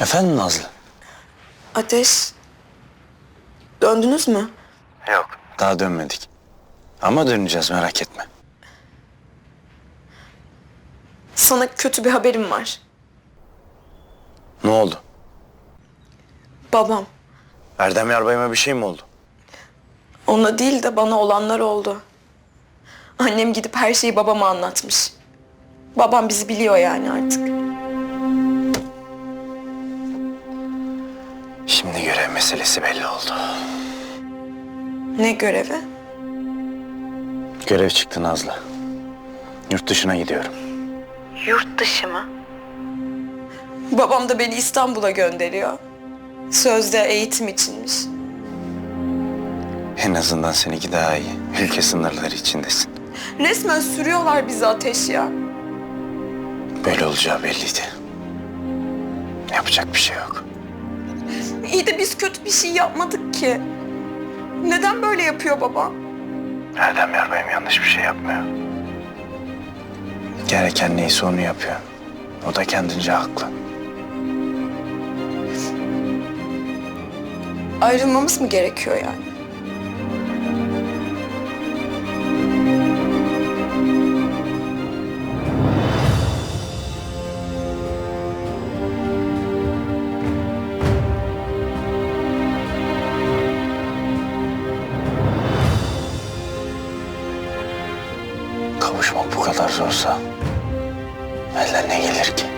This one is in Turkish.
Efendim Nazlı? Ateş. Döndünüz mü? Yok. Daha dönmedik. Ama döneceğiz merak etme. Sana kötü bir haberim var. Ne oldu? Babam. Erdem Yarbay'ıma bir şey mi oldu? Ona değil de bana olanlar oldu. Annem gidip her şeyi babama anlatmış. Babam bizi biliyor yani artık. Şimdi görev meselesi belli oldu. Ne görevi? Görev çıktı Nazlı. Yurt dışına gidiyorum. Yurt dışı mı? Babam da beni İstanbul'a gönderiyor. Sözde eğitim içinmiş. En azından seninki daha iyi. Ülke sınırları içindesin. Resmen sürüyorlar bizi ateş ya. Böyle olacağı belliydi. Yapacak bir şey yok. Biz kötü bir şey yapmadık ki. Neden böyle yapıyor baba? Erdem Yarbay'ım yanlış bir şey yapmıyor. Gereken neyse onu yapıyor. O da kendince haklı. Ayrılmamız mı gerekiyor yani? Kavuşmak bu kadar zorsa elden ne gelir ki?